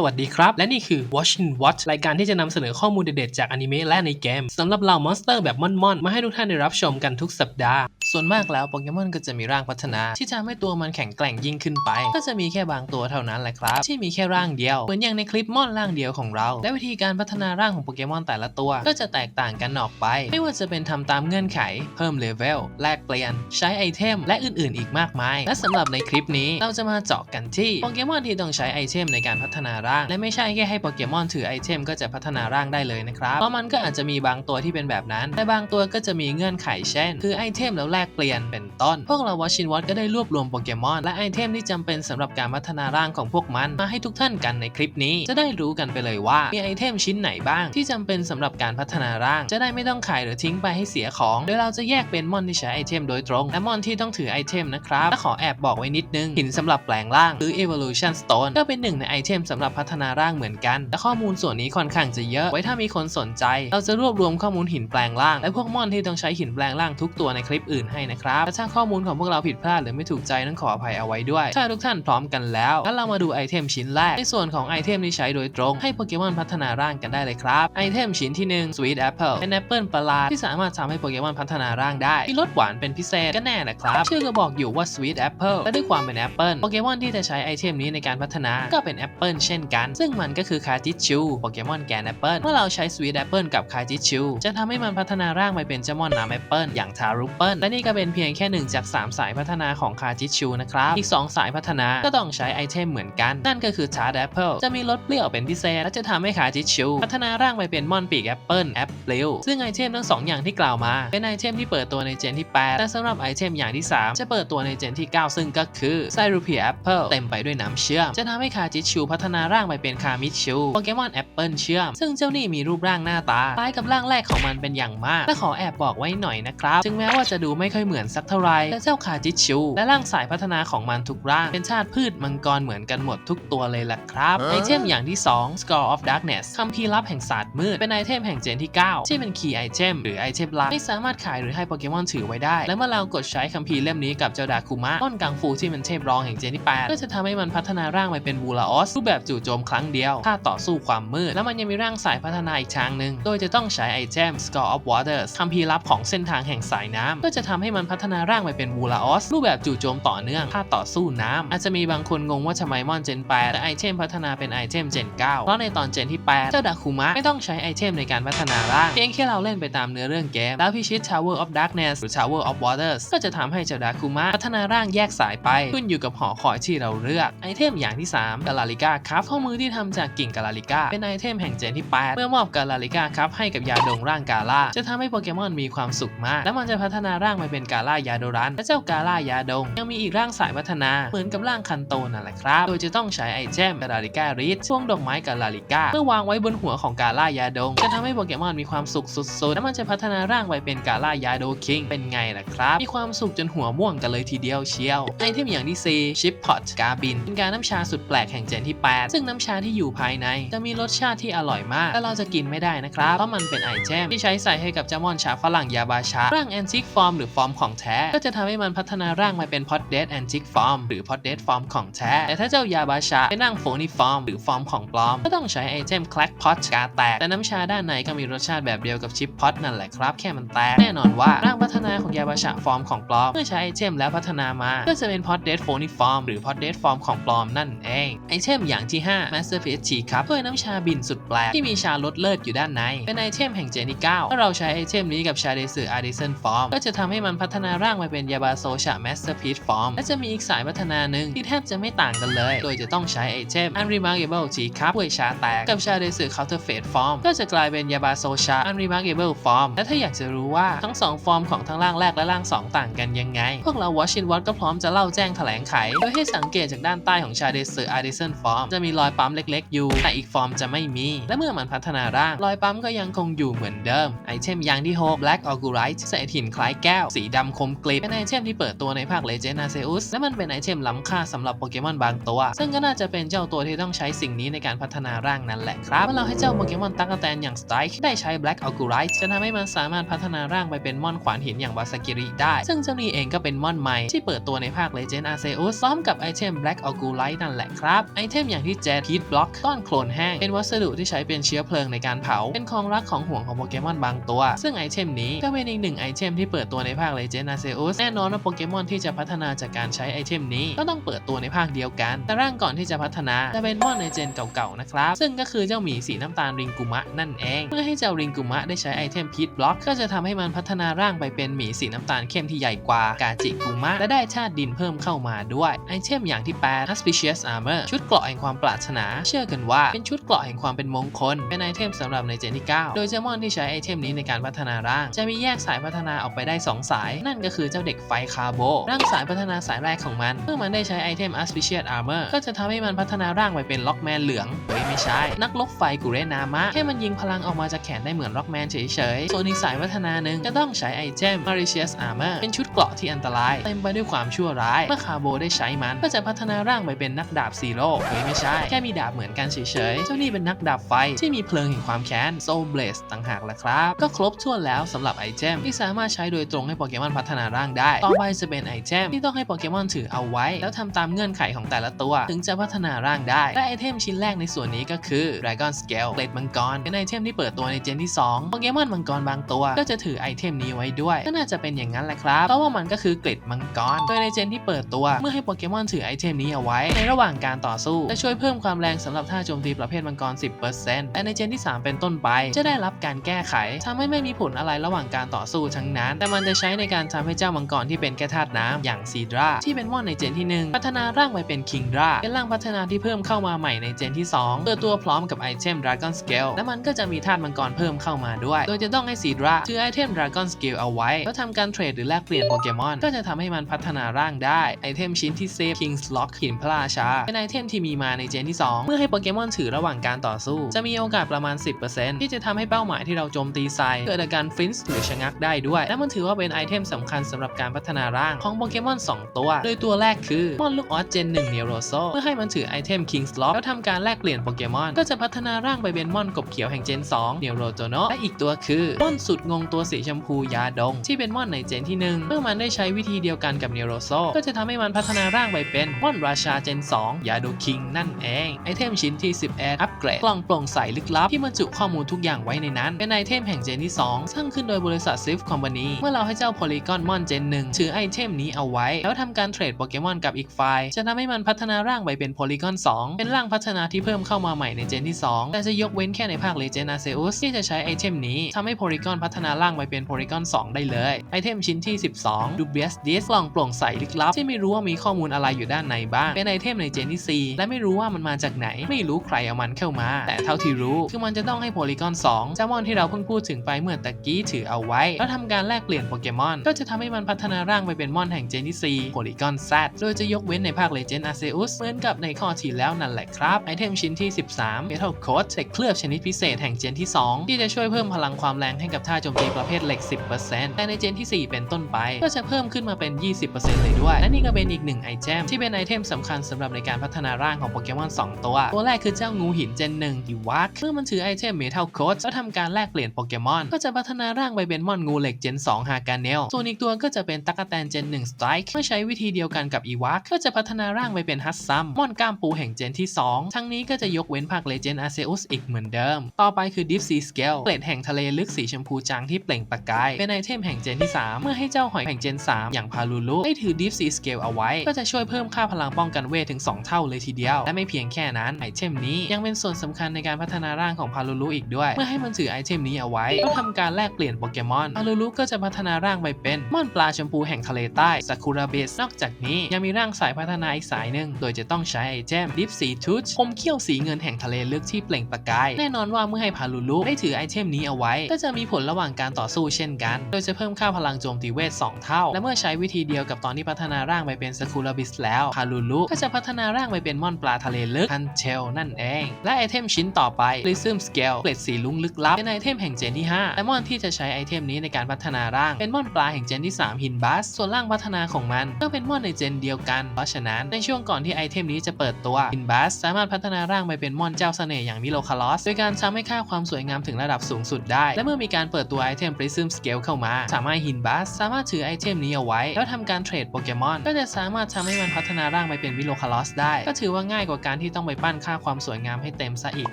สวัสดีครับ และนี่คือ Watch and Watch รายการที่จะนำเสนอข้อมูลเด็ดๆจากอนิเมะและในเกมสำหรับเหล่ามอนสเตอร์แบบม่อนๆ มาให้ทุกท่านได้รับชมกันทุกสัปดาห์ ส่วนมากแล้วโปเกมอนก็จะมีร่างพัฒนา ที่ทำให้ตัวมันแข็งแกร่งยิ่งขึ้นไป ก็จะมีแค่บางตัวเท่านั้นแหละครับ ที่มีแค่ร่างเดียว เหมือนอย่างในคลิปม่อนร่างเดียวของเรา และวิธีการพัฒนาร่างของโปเกมอนแต่ละตัว ก็จะแตกต่างกันออกไป ไม่ว่าจะเป็นทำตามเงื่อนไข เพิ่มเลเวลแลกเปลี่ยน ใช้ไอเทม และอื่นๆ อีกมากมาย และสำหรับในคลิปนี้เราจะมาเจาะกันที่โปเกมอนที่ต้องใช้ไอเทมในการพัฒนาร่าง และไม่ใช่แค่ให้โปเกมอนถือไอเทมก็จะพัฒนาร่างได้เลยนะครับเพราะมันก็อาจจะมีบางตัวที่เป็นแบบนั้นแต่บางตัวก็จะมีเงื่อนไขเช่นคือไอเทมแล้วแลกเปลี่ยนเป็นต้น พวกเราวอชินวอตก็ได้รวบรวมโปเกมอนและไอเทมที่จำเป็นสำหรับการพัฒนาร่างของพวกมันมาให้ทุกท่านกันในคลิปนี้ จะได้รู้กันไปเลยว่ามีไอเทมชิ้นไหนบ้าง ที่จำเป็นสำหรับการพัฒนาร่าง จะได้ไม่ต้องขายหรือทิ้งไปให้เสียของ โดยเราจะแยกเป็นมอนที่ใช้ไอเทมโดยตรง และมอนที่ต้องถือไอเทมนะครับและขอแอบบอกไว้นิดนึงหินสำหรับแปลงร่างหรือ evolution stone ก็เป็นหนึ่งในไอเทมสำหรับพัฒนาร่างเหมือนกัน และข้อมูลส่วนนี้ค่อนข้างจะเยอะ ไว้ถ้ามีคนสนใจ เราจะรวบรวมข้อมูลหินแปลงร่าง และพวกมอนที่ต้องใช้หินแปลงร่างทุกตัวในคลิปอื่นให้นะครับและถ้าข้อมูลของพวกเราผิดพลาดหรือไม่ถูกใจต้องขออภัยเอาไว้ด้วย ถ้าทุกท่านพร้อมกันแล้วงั้นเรามาดูไอเทมชิ้นแรก ในส่วนของไอเทมที่ใช้โดยตรง ให้โปเกมอนพัฒนาร่างกันได้เลยครับ ไอเทมชิ้นที่1 Sweet Apple เป็นแอปเปิลประหลาดที่สามารถทำให้โปเกมอนพัฒนาร่างได้มีรสหวานเป็นพิเศษก็แน่นะครับชื่อก็บอกอยู่ว่า Sweet Apple และด้วยความเป็นแอปเปิลโปเกมอนที่จะใช้ไอเทมนี้ในการพัฒนาก็เป็นแอปเปิลเช่นกัน ซึ่งมันก็คือคาจิชูโปเกมอนแกนแอปเปิลเมื่อเราใช้ Sweet Apple กับคาจิชูจะทำให้มันพัฒนาร่างไปเป็นเจ้ามอนน้ำแอปเปิลอย่างทารุปเปิลและนี่ก็เป็นเพียงแค่หนึ่งจาก 3 สายพัฒนาของคาจิชูนะครับอีก 2 สายพัฒนาก็ต้องใช้ไอเทมเหมือนกัน นั่นก็คือ Tart Apple จะมีรสเปรี้ยวเป็นพิเศษและจะทำให้คาจิชูพัฒนาร่างไปเป็นมอนปีกแอปเปิลแอปเปลิวซึ่งไอเทมทั้ง 2 อย่างที่กล่าวมา เป็นไอเทมที่เปิดตัวในเจนที่ 8แต่สำหรับไอเทมอย่างที่ 3 จะเปิดตัวในเจนที่ 9 ซึ่งก็คือไซรูเพียแอปเปิลเต็มไปด้วยน้ำเชื่อมจะทำให้คาจิชูพัฒนาร่างไปเป็นคามิชูโปเกมอนแอปเปิลเชื่อม ซึ่งเจ้านี่มีรูปร่างหน้าตาคล้ายกับร่างแรกของมันเป็นอย่างมาก และขอแอบบอกไว้หน่อยนะครับถึงแม้ว่าจะดูไม่ค่อยเหมือนสักเท่าไหร่แต่เจ้าคาจิชูและร่างสายพัฒนาของมันทุกร่าง เป็นชาติพืชมังกรเหมือนกันหมดทุกตัวเลยล่ะครับไอเทมอย่างที่ 2 Score of Darkness คัมภีร์ลับแห่งศาสตร์มืดเป็นไอเทมแห่งเจนที่ 9 ที่เป็นคีย์ไอเทมหรือไอเทมลับไม่สามารถขายหรือให้โปเกมอนถือไว้ได้ และเมื่อเรากดใช้คัมภีร์เล่มนี้กับเจ้าดาคุมะต้นกังฟูที่เป็นเทพรองแห่งเจนที่8ก็จะทำให้มันพัฒนาร่างไปเป็นบูลาออสรูปแบบจู่โจมครั้งเดียว ถ้าต่อสู้ความมืด แล้วมันยังมีร่างสายพัฒนาอีกทางหนึ่ง โดยจะต้องใช้ไอเทม Score of Waters คัมภีร์ลับของเส้นทางแห่งสายน้ำก็จะทำให้มันพัฒนาร่างไปเป็นบูลาออสรูปแบบจู่โจมต่อเนื่อง ถ้าต่อสู้น้ำอาจจะมีบางคนงงว่าทำไมมอนเจน8แต่ไอเทมพัฒนาเป็นไอเทมเจน9เพราะในตอนเจนที่ 8 เจ้าดาคุมะไม่ต้องใช้ไอเทมในการพัฒนาร่าง เพียงแค่เราเล่นไปตามเนื้อเรื่องเกม แล้วพิชิต Tower of Darkness หรือ Tower of Waters ก็จะทำให้เจ้าดาคุมะพัฒนาร่างแยกสายไป ขึ้นอยู่กับหอคอยที่เราเลือก ไอเทมอย่างที่3กาลาลิก้าครับข้อมือที่ทำจากกิ่งกาลาลิก้าเป็นไอเทมแห่งเจนที่ 8 เมื่อมอบกาลาลิก้าครับให้กับยาดงร่างกาล่าจะทำให้โปเกมอนมีความสุขมาก และมันจะพัฒนาร่างไปเป็นกาล่ายาโดรัน และเจ้ากาล่ายาดง ยังมีอีกร่างสายพัฒนาเหมือนกับร่างคันโตนั่นแหละครับ โดยจะต้องใช้ไอเทมกาลาลิก้ารีดช่วงดอกไม้กาลาลิก้าเมื่อวางไว้บนหัวของกาล่ายาดง จะทำให้โปเกมอนมีความสุขสุดๆ และมันจะพัฒนาร่างไปเป็นกาล่ายาโดคิงเป็นไงล่ะครับ มีความสุขจนหัวม่วงกันเลยทีเดียวเชียวไอเทมอย่างที่4ชิปพอตกาบินเป็นการน้ำชาสุดแปลกแห่งเจนที่8ซึ่งน้ำชาที่อยู่ภายใน จะมีรสชาติที่อร่อยมาก แต่เราจะกินไม่ได้นะครับ เพราะมันเป็นไอเทมที่ใช้ใส่ให้กับจามอนชาฝรั่งยาบาชา ร่างแอนติกฟอร์มหรือฟอร์มของแท้ ก็จะทำให้มันพัฒนาร่างมาเป็นพอดเดดแอนติกฟอร์มหรือพอดเดดฟอร์มของแท้ แต่ถ้าเจ้ายาบาชาเป็นร่างโฟนิฟอร์มหรือฟอร์มของปลอม ก็ต้องใช้ไอเทมแคลกพอตกาแตก แต่น้ำชาด้านในก็มีรสชาติแบบเดียวกับชิปพอตนั่นแหละครับ แค่มันแตก แน่นอนว่าร่างพัฒนาของยาบาชาฟอร์มของปลอม เมื่อใช้ไอเทมแล้วพัฒนามา ก็จะเป็นพอดเดดโฟนิฟอร์มหรือพอดเดดฟอร์มของปลอมนั่นเอง ไอเทมอย่างที่5 Masterpiece ชีครับถ้วยน้ำชาบินสุดแปลกที่มีชาลดเลิศอยู่ด้านใน เป็นไอเทมแห่งเจนที่9ถ้าเราใช้ไอเทมนี้กับชาเดซึอาร์ดิสันฟอร์มก็จะทำให้มันพัฒนาร่างมาเป็นยาบาโซชา Masterpiece ฟอร์มและจะมีอีกสายพัฒนาหนึ่งที่แทบจะไม่ต่างกันเลย โดยจะต้องใช้ไอเทม Unremarkable ชีครับถ้วยชาแตกกับชาเดซึ Counterfeit ฟอร์มก็จะกลายเป็นยาบาโซชา Unremarkable ฟอร์มและถ้าอยากจะรู้ว่าทั้งสองฟอร์มของทั้งร่างแรกและร่างสองต่างกันยังไง พวกเรา Watch in Watch ก็พร้อมจะเล่าแจ้งแถลงไข โดยให้สังเกตจากด้านใต้ของชาเดซึอาร์ดิสันฟอร์มจะมีรอยปั๊มเล็กๆ อยู่ แต่อีกฟอร์มจะไม่มี และเมื่อมันพัฒนาร่าง รอยปั๊มก็ยังคงอยู่เหมือนเดิม ไอเทมอย่างที่ 6 Black Augurite ใส่หินคล้ายแก้ว สีดำคมกริบเป็นไอเทมที่เปิดตัวในภาค Legend Arceus และมันเป็นไอเทมล้ำค่าสำหรับโปเกมอนบางตัว ซึ่งก็น่าจะเป็นเจ้าตัวที่ต้องใช้สิ่งนี้ในการพัฒนาร่างนั่นแหละครับเมื่อเราให้เจ้าโปเกมอนตั๊กแตนอย่าง Strike ได้ใช้ Black Augurite จะทำให้มันสามารถพัฒนาร่างไปเป็นม่อนขวานหินอย่างบาสกิริได้ ซึ่งเจ้านี้เองก็เป็นม่อนใหม่ที่เปิดตัวในภาค Legend Arceus พร้อมกับไอเทม Black Augurite นั่นแหละครับไอเทมอย่างที่7 Heat Block ก้อนโคลนแห้ง เป็นวัสดุที่ใช้เป็นเชื้อเพลิงในการเผา เป็นของรักของห่วงของโปเกมอนบางตัว ซึ่งไอเทมนี้ก็เป็นอีกหนึ่งไอเทมที่เปิดตัวในภาค Legend Arceus แน่นอนว่าโปเกมอนที่จะพัฒนาจากการใช้ไอเทมนี้ก็ต้องเปิดตัวในภาคเดียวกัน แต่ร่างก่อนที่จะพัฒนาจะเป็นมอนในเจนเก่าๆนะครับ ซึ่งก็คือเจ้าหมีสีน้ำตาลริงกุมะนั่นเอง เมื่อให้เจ้าริงกุมะได้ใช้ไอเทมพีทบล็อกก็จะทำให้มันพัฒนาร่างไปเป็นหมีสีน้ำตาลเข้มที่ใหญ่กว่ากาจิกุมะและได้ธาตุดินเพิ่มเข้ามาด้วยไอเทมอย่างที่8 Auspicious Armor ชุดเกราะแห่งความปรารถนา เชื่อกันว่าเป็นชุดเกราะแห่งความเป็นมงคล เป็นไอเทมสำหรับในเจนที่ 9 โดยเจมอนที่ใช้ไอเทมนี้ในการพัฒนาร่าง จะมีแยกสายพัฒนาออกไปได้ 2 สาย นั่นก็คือเจ้าเด็กไฟคาร์โบ ร่างสายพัฒนาสายแรกของมัน เมื่อมันได้ใช้ไอเทม Auspicious Armor ก็จะทำให้มันพัฒนาร่างไปเป็นล็อกแมนเหลืองเฮ้ยไม่ใช่ นักลบไฟกุเรนามะแค่มันยิงพลังออกมาจากแขนได้เหมือนล็อกแมนเฉยๆ ส่วนอีกสายพัฒนาหนึ่งจะต้องใช้ไอเทม Malicious Armor เป็นชุดเกราะที่อันตรายเต็มไปด้วยความชั่วร้าย เมื่อคาร์โบได้ใช้มันก็จะพัฒนาร่างไปเป็นนักดาบซีโร่เฮ้ยไม่ใช่แค่มีดาบเหมือนกันเฉยๆ เจ้านี่เป็นนักดาบไฟที่มีเพลิงแห่งความแค้น Soul Blaze ต่างหากละครับ ก็ครบถ้วนแล้วสำหรับไอเทมที่สามารถใช้โดยตรงให้โปเกมอนพัฒนาร่างได้ ต่อไปจะเป็นไอเทมที่ต้องให้โปเกมอนถือเอาไว้ แล้วทำตามเงื่อนไขของแต่ละตัว ถึงจะพัฒนาร่างได้ และไอเทมชิ้นแรกในส่วนนี้ก็คือ Dragon Scale เกล็ดมังกร เป็นไอเทมที่เปิดตัวในเจนที่2โปเกมอนมังกรบางตัว ก็จะถือไอเทมนี้ไว้ด้วย ก็น่าจะเป็นอย่างนั้นแหละครับเพราะว่ามันก็คือเกล็ดมังกร โดยในเจนที่เปิดตัว เมื่อให้โปเกมอนถือไอเทมนี้เอาไว้ ในระหว่างการต่อสู้จะช่วยเพิ่มิ่มความแรงสำหรับท่าโจมตีประเภทมังกร 10%และในเจนที่ 3 เป็นต้นไป จะได้รับการแก้ไขทำให้ไม่มีผลอะไรระหว่างการต่อสู้ทั้งนั้น แต่มันจะใช้ในการทำให้เจ้ามังกรที่เป็นแค่ธาตุน้ำอย่างซีดราที่เป็นมอนในเจนที่ 1 พัฒนาร่างไปเป็นคิงราเป็นร่างพัฒนาที่เพิ่มเข้ามาใหม่ในเจนที่2เปิดตัวพร้อมกับไอเทม Dragon Scale และมันก็จะมีธาตุมังกรเพิ่มเข้ามาด้วย โดยจะต้องให้ซีดราถือไอเทม Dragon Scale เอาไว้แล้วทำการเทรดหรือแลกเปลี่ยนโปเกมอน ก็จะทำให้มันพัฒนาร่างได้ไอเทมชิ้นที่เซฟ King's Lock หินพระราชาเป็นไอเทมที่มีมาในเจนที่ 2 เมื่อให้โปเกมอนถือระหว่างการต่อสู้ จะมีโอกาสประมาณ 10%ที่จะทำให้เป้าหมายที่เราโจมตีใส่เกิดอาการฟรินส์หรือชะงักได้ด้วย และมันถือว่าเป็นไอเทมสำคัญสำหรับการพัฒนาร่างของโปเกมอน2 ตัว โดยตัวแรกคือมอนลูกออสเจน1เนโรโซเมื่อให้มันถือไอเทม King's Lock แล้วทำการแลกเปลี่ยนโปเกมอนก็จะพัฒนาร่างไปเป็นมอนกบเขียวแห่งเจน2เนโรโตโนและอีกตัวคือมอนสุดงงตัวสีชมพูยาดง ที่เป็นมอนในเจนที่ 1 เมื่อมันได้ใช้วิธีเดียวกันกับเนโรโซก็จะทำให้มันพัฒนาร่างไปเป็นมอนราชาเจน 2 ยาโดคิงนั่นเองไอเทมชิ้นที่ 11 อัปเกรด กล่องโปร่งใสลึกลับที่บรรจุข้อมูลทุกอย่างไว้ในนั้น เป็นไอเทมแห่งเจนที่ 2 สร้างขึ้นโดยบริษัทซิฟคอมพานีเมื่อเราให้เจ้าโพลีกอนมอนเจน1ถือไอเทมนี้เอาไว้ แล้วทำการเทรดโปเกมอนกับอีกฝ่ายจะทำให้มันพัฒนาร่างไปเป็นโพลีกอน2 เป็นร่างพัฒนาที่เพิ่มเข้ามาใหม่ในเจนที่ 2 แต่จะยกเว้นแค่ในภาคเลเจนด์อาเซอุสที่จะใช้ไอเทมนี้ทำให้โพลีกอนพัฒนาร่างไปเป็นโพลีกอน2 ได้เลยไอเทมชิ้นที่ 12ดูเบสดิสกล่องโปร่งใสลึกลับที่ไม่รู้ว่ามีข้อมูลอะไรอยู่ด้านในบ้างเป็นไอเทมในเจนที่4และไม่รู้ว่ามันมาจากไหน ไม่รู้ใครเอามันเข้ามา แต่เท่าที่รู้คือมันจะต้องให้โพลีกอน2เจ้ามอนที่เราเพิ่งพูดถึงไปเมื่อตะกี้ถือเอาไว้ แล้วทำการแลกเปลี่ยนโปเกมอน ก็จะทำให้มันพัฒนาร่างไปเป็นมอนแห่งเจนที่4โพลีกอน Z โดยจะยกเว้นในภาคเลเจนด์อาเซอุสเหมือนกับในข้อที่แล้วนั่นแหละครับไอเทมชิ้นที่ 13 Metal Coat เหล็กเคลือบชนิดพิเศษแห่งเจนที่ 2 ที่จะช่วยเพิ่มพลังความแรงให้กับท่าโจมตีประเภทเหล็ก 10%แต่ในเจนที่ 4 เป็นต้นไป ก็จะเพิ่มขึ้นมาเป็น 20%เลยด้วย และนี่ก็เป็นอีกหนึ่งไอเทมที่เป็นไอเทมสำคัญสำหรับในการพัฒนาร่างของโปเกมอน2 ตัว ตัวแรกคือเจ้างูหินเจน1อีวักเมื่อมันถือไอเทม Metal Coat แล้วทำการแลกเปลี่ยนโปเกมอน ก็จะพัฒนาร่างไปเป็นมอนงูเหล็กเจน2ฮากาเนลส่วนอีกตัวก็จะเป็นตั๊กแตนเจน1 Strike เมื่อใช้วิธีเดียวกันกับอีวักก็จะพัฒนาร่างไปเป็นฮัตซัมมอนก้ามปูแห่งเจนที่ 2 ทั้งนี้ก็จะยกเว้นภาคเลเจนด์อาเซอุสอีกเหมือนเดิม ต่อไปคือ Deep Sea Scale เกล็ดแห่งทะเลลึกสีชมพูจางที่เปล่งประกาย เป็นไอเทมแห่งเจนที่ 3 เมื่อให้เจ้าหอยแห่งเจน 3 อย่างพาลูลุได้ถือ Deep Sea Scale เอาไว้ ก็จะช่วยเพิ่มค่าพลังป้องกันเวทถึง 2 เท่าเลยทีเดียว และไม่เพียงแค่นั้นไอเทมนี้ยังเป็นส่วนสำคัญในการพัฒนาร่างของพาลูลุอีกด้วยเมื่อให้มันถือไอเทมนี้เอาไว้ก็ทำการแลกเปลี่ยนโปเกมอนพาลูลุก็จะพัฒนาร่างไปเป็นม่อนปลาชมพูแห่งทะเลใต้ซากุระเบสนอกจากนี้ยังมีร่างสายพัฒนาอีกสายหนึ่งโดยจะต้องใช้ไอเทม Deep Sea Tooth คมเขี้ยวสีเงินแห่งทะเลลึกที่เปล่งประกาย แน่นอนว่าเมื่อให้พาลูลุได้ถือไอเทมนี้เอาไว้ ก็จะมีผลระหว่างการต่อสู้เช่นกัน โดยจะเพิ่มค่าพลังโจมตีเวท 2 เท่า และเมื่อใช้วิธีเดียวกับตอนที่พัฒนาร่างไปเป็นสคูลาบิสแล้วพาลูลุก็จะพัฒนาร่างไปเป็นม่อนปลาทะเลลึกพันเชลนั่นเอง และไอเทมชิ้นต่อไป Prism Scale เกล็ดสีลุ้งลึกลับ เป็นไอเทมแห่งเจนที่5และม่อนที่จะใช้ไอเทมนี้ในการพัฒนาร่าง เป็นมอนปลาแห่งเจนที่3ฮินบัส ส่วนร่างพัฒนาของมัน ก็เป็นมอนในเจนเดียวกัน เพราะฉะนั้นในช่วงก่อนที่ไอเทมนี้จะเปิดตัวฮินบัสสามารถพัฒนาร่างไปเป็นมอนเจ้าเสน่ห์อย่างมิโลคาลอสโดยการทำให้ค่าความสวยงามถึงระดับสูงสุดได้ และเมื่อมีการเปิดตัวไอเทม Prism Scale เข้ามา สามารถฮินบัสสามารถถือไอเทมนี้เอาไว้ แล้วทำการเทรดโปเกมอนก็จะสามารถทำให้มันพัฒนาร่างไปเป็นวิโลคาลอสได้ ก็ถือว่าง่ายกว่าการที่ต้องไปปั้นค่าความสวยงามให้เต็มซะอีก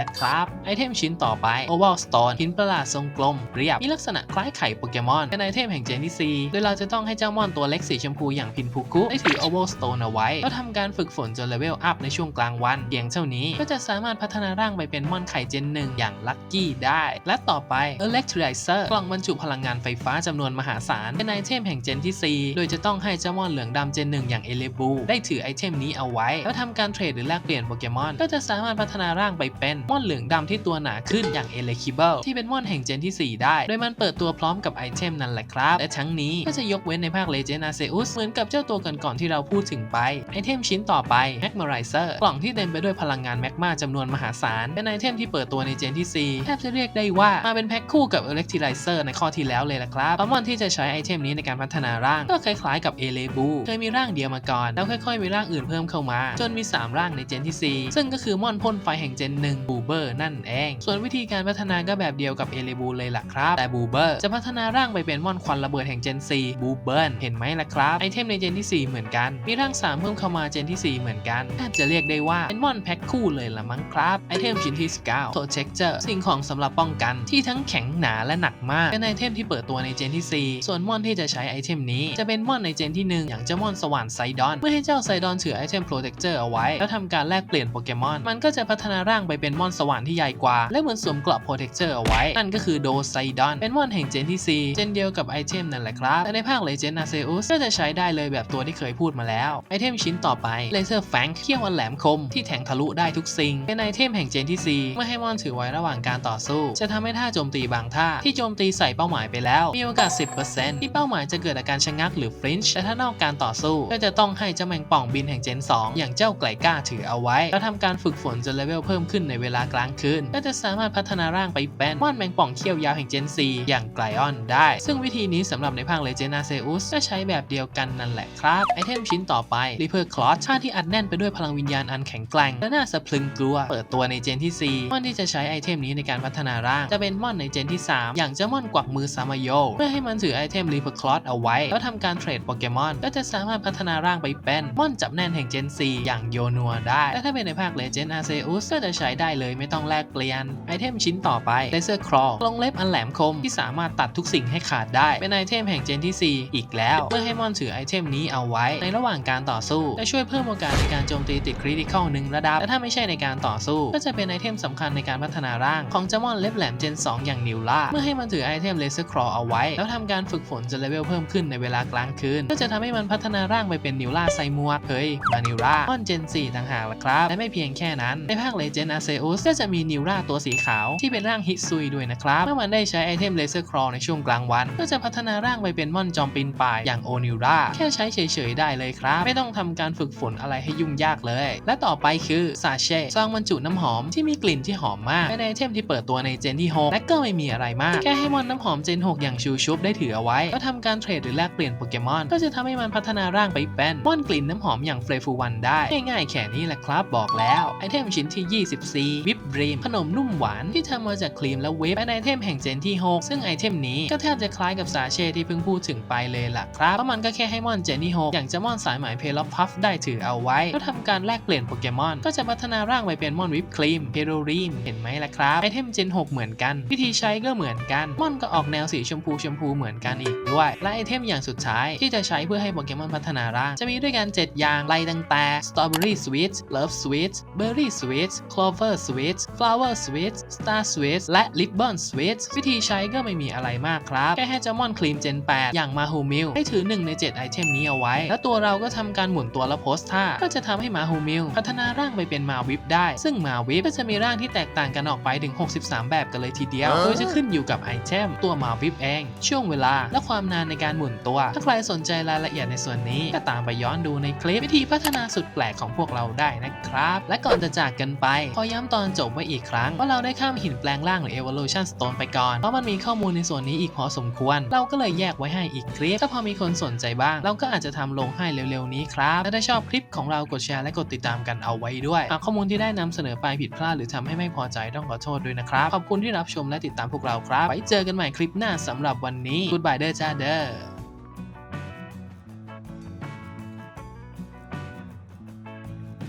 นะครับไอเทมชิ้นต่อไป Oval Stone หินประหลาดทรงกลม เรียบ มีลักษณะคล้ายไข่โปเกมอนเป็นไอเทมแห่งเจนที่4โดยเราจะต้องให้เจ้ามอนตัวเล็กสีชมพูอย่างพินพุกุได้ถือ Oval Stone เอาไว้แล้วทำการฝึกฝนจนเลเวลอัพในช่วงกลางวันเพียงเท่านี้ก็จะสามารถพัฒนาร่างไปเป็นมอนไข่เจนหนึ่งอย่างลัคกี้ได้ และต่อไป Electrizer กล่องบรรจุพลังงานไฟฟ้าจำนวนมหาศาลเป็นไอเทมแห่งเจนที่ 4 โดยจะต้องให้เจ้ามอนเหลืองดำเจนหนึ่งอย่างเอเลบูได้ถือไอเทมนี้เอาไว้แล้วทำการเทรดหรือแลกเปลี่ยนโปเกมอน ก็จะสามารถพัฒนาร่างไปเป็นมอนเหลืองดำที่ตัวหนาขึ้นอย่างเอเลคิเบิลที่เป็นมอนแห่งเจนที่ 4 ได้ โดยมันเปิดตัวพร้อมกับไอเทมนั่นแหละครับ และทั้งนี้ก็จะยกเว้นในภาคเลเจนด์อาเซอุสเหมือนกับเจ้าตัวก่อนๆที่เราพูดถึงไปไอเทมชิ้นต่อไป Magmarizer กล่องที่เต็มไปด้วยพลังงานแมกมาจำนวนมหาศาลเป็นไอเทมที่เปิดตัวในเจนที่4แทบจะเรียกได้ว่ามาเป็นแพ็คคู่กับ Electrizer ในข้อที่แล้วเลยละครับเพราะมอนที่จะใช้ไอเทมนี้ในการพัฒนาร่างก็คล้ายๆกับเอเลบูเคยมีร่างเดียวมาก่อนแล้วค่อยๆมีร่างอื่นเพิ่มเข้ามา จนมี 3 ร่างในเจนที่ 4 ซึ่งก็คือมอนพ่นไฟแห่งเจน1บูเบอร์นั่นเอง ส่วนวิธีการพัฒนาก็แบบเดียวกับเอเลบูเลยล่ะครับ แต่บูเบอร์จะพัฒนาร่างไปเป็นมอนควันระเบิดแห่งเจน4บูเบิร์นเห็นไหมล่ะครับ ไอเทมในเจนที่ 4 เหมือนกัน มีร่าง 3 เพิ่มเข้ามาเจนที่ 4 เหมือนกันแทบจะเรียกได้ว่าเป็นมอนแพ็คคู่เลยละมั้งครับไอเทมชิ้นที่19โทเช็คเจอร์สิ่งของสำหรับป้องกันที่ทั้งแข็งหนาและหนักมากเป็นไอเทมที่เปิดตัวในเจนที่ 4 ส่วนมอนที่จะใช้ไอเทมนี้จะเป็นมอนในเจนที่ 1 อย่างเจ้ามอนสว่านไซดอน เมื่อให้เจ้าไซดอนถือไอเทมโปรเทคเจอร์เอาไว้ แล้วทำการแลกเปลี่ยนโปเกมอน มันก็จะพัฒนาร่างไปเป็นมอนสว่านที่ใหญ่กว่า และเหมือนสวมเกราะโปรเทคเจอร์เอาไว้ นั่นก็คือโดไซดอน เป็นมอนแห่งเจนที่ 4 เจนเดียวกับไอเทมนั่นแหละครับ แต่ในภาคเลเจนด์อาเซอุสก็จะใช้ได้เลยแบบตัวที่เคยพูดมาแล้ว ไอเทมชิ้นต่อไปเลเซอร์แฟงเขี้ยวอันแหลมคมที่แทงทะลุได้ทุกสิ่ง เป็นไอเทมแห่งเจนที่ 4 เมื่อให้มอนถือไว้ระหว่างการต่อสู้ จะทำให้ท่าโจมตีบางท่าที่โจมตีใส่เป้าหมายไปแล้ว มีโอกาส 10%ที่เป้าหมายจะเกิดอาการชะงักหรือฟลินช์แต่ถ้านอกการต่อสู้ก็จะต้องให้เจ้าแมงป่องบินแห่งเจน 2 อย่างเจ้าไกลก้าถือเอาไว้ แล้วทำการฝึกฝนจนเลเวลเพิ่มขึ้นในเวลากลางคืนก็จะสามารถพัฒนาร่างไปเป็นม่อนแมงป่องเขี้ยวยาวแห่งเจน4อย่างไกลออนได้ ซึ่งวิธีนี้สำหรับในภาคเลเจนาเซอุสก็ใช้แบบเดียวกันนั่นแหละครับ ไอเทมชิ้นต่อไป Reaper Cloth ชาติที่อัดแน่นไปด้วยพลังวิญญาณอันแข็งแกร่งและน่าสะพรึงกลัว เปิดตัวในเจนที่ 4 ม่อนที่จะใช้ไอเทมนี้ในการพัฒนาร่าง จะเป็นม่อนในเจนที่ 3 อย่างเจ้ามอนกวักมือซามาโยเพื่อให้มันถือไอเทม Reaper Cloth เอาไว้ แล้วทำการเทรดโปเกมอนก็จะสามารถพัฒนาร่างไปเป็นม่อนจับแน่นแห่งเจน 4 อย่างโยนัวได้และถ้าเป็นในภาค Legend Arceus ก็จะใช้ได้เลยไม่ต้องแลกเปลี่ยนไอเทมชิ้นต่อไป Laser Claw กลงเล็บอันแหลมคมที่สามารถตัดทุกสิ่งให้ขาดได้ เป็นไอเทมแห่งเจนที่ 4 อีกแล้ว เมื่อให้มอนถือไอเทมนี้เอาไว้ ในระหว่างการต่อสู้จะช่วยเพิ่มโอกาสในการโจมตีติดคริติคอลหนึ่งระดับและถ้าไม่ใช่ในการต่อสู้ ก็จะเป็นไอเทมสำคัญในการพัฒนาร่างของจ้ามอนเล็บแหลมเจน 2 อย่างนิวล่าเมื่อให้มันถือไอเทม Laser Claw เอาไว้ แล้วทำการฝึกฝนจนเลเวลเพิ่มขึ้นในเวลากลางคืนก็จะทำให้มันพัฒนาร่างไปเป็นนิวล่าไซมัวเฮ้ยมานิวล่ามอนเจน 4 ต่างหากละครับ และไม่เพียงแค่นั้น ในภาค Legend Arceus ก็จะมีนิวล่าตัวสีขาวที่เป็นร่างฮิตซุยด้วยนะครับ เมื่อมันได้ใช้ไอเทม Laser Claw ในช่วงกลางวัน ก็จะพัฒนาร่างไปเป็นมอนจอมปีนป่ายอย่างโอนิวล่าแค่ใช้เฉยๆได้เลยครับ ไม่ต้องทำการฝึกฝนอะไรให้ยุ่งยากเลย และต่อไปคือซาเช่ซองบรรจุน้ำหอมที่มีกลิ่นที่หอมมากเป็นไอเทมที่เปิดตัวในเจนที่6และก็ไม่มีอะไรมาก แค่ให้มอนน้ำหอมเจน 6 อย่างชูชุบได้ถือเอาไว้ก็ทำการเทรดหรือแลกเปลี่ยนโปเกมอน ก็จะทำให้มันพัฒนาร่างไปเป็นมอนกลิ่นน้ำหอมอย่างเฟรฟูวันได้ง่ายๆแค่นี้แหละครับบอกแล้วไอเทมชิ้นที่ 24 วิปรีมขนมนุ่มหวานที่ทำมาจากครีมและเวฟเป็นไอเทมแห่งเจนที่ 6 ซึ่งไอเทมนี้ก็แทบจะคล้ายกับซาเช่ที่เพิ่งพูดถึงไปเลยล่ะครับเพราะมันก็แค่ให้มอนเจนที่ 6 อย่างจะมอนสายหมายเพลอพัฟได้ถือเอาไว้แล้วทำการแลกเปลี่ยนโปเกมอน ก็จะพัฒนาร่างไปเป็นมอนวิปครีมเพโรรีนเห็นไหมล่ะครับไอเทมเจน 6 เหมือนกัน วิธีใช้ก็เหมือนกันมอนก็ออกแนวสีชมพูชมพูเหมือนกันอีกด้วย และไอเทมอย่างสุดท้ายที่จะใช้เพื่อให้โปเกมอนพัฒนาร่างจะมีด้วยกัน7อย่างไล่ตั้งแต่ Strawberry Sweet Love Sweet Berry Sweet Clover Sweet Flower Sweet Star Sweet และ Ribbon Sweet วิธีใช้ก็ไม่มีอะไรมากครับ แค่ให้เจ้ามอนครีมเจน 8 อย่างมาฮูมิลให้ถือ 1 ใน 7 ไอเทมนี้เอาไว้ แล้วตัวเราก็ทำการหมุนตัวและโพสท่า ก็จะทำให้มาฮูมิลพัฒนาร่างไปเป็นมาวิปได้ ซึ่งมาวิปก็จะมีร่างที่แตกต่างกันออกไปถึง 63 แบบกันเลยทีเดียว โดยจะขึ้นอยู่กับไอเทม ตัวมาวิปเอง ช่วงเวลา และความนานในการหมุนตัว ถ้าใครสนใจรายละเอียดในส่วนนี้ก็ตามไปย้อนดูในคลิปวิธีพัฒนาสุดแปลกของพวกเราได้นะครับ และก่อนจะจากกันไป ขอย้ำตอนจบไว้อีกครั้ง ว่าเราได้ข้ามหินแปลงร่างหรือ evolution stone ไปก่อน เพราะมันมีข้อมูลในส่วนนี้อีกพอสมควร เราก็เลยแยกไว้ให้อีกคลิป ถ้าพอมีคนสนใจบ้าง เราก็อาจจะทำลงให้เร็วๆนี้ครับและถ้าชอบคลิปของเรากดแชร์และกดติดตามกันเอาไว้ด้วย หากข้อมูลที่ได้นำเสนอไปผิดพลาดหรือทำให้ไม่พอใจต้องขอโทษด้วยนะครับ ขอบคุณที่รับชมและติดตามพวกเราครับ ไว้เจอกันใหม่คลิปหน้าสำหรับวันนี้ Goodbye เด้อจ้าเด้อ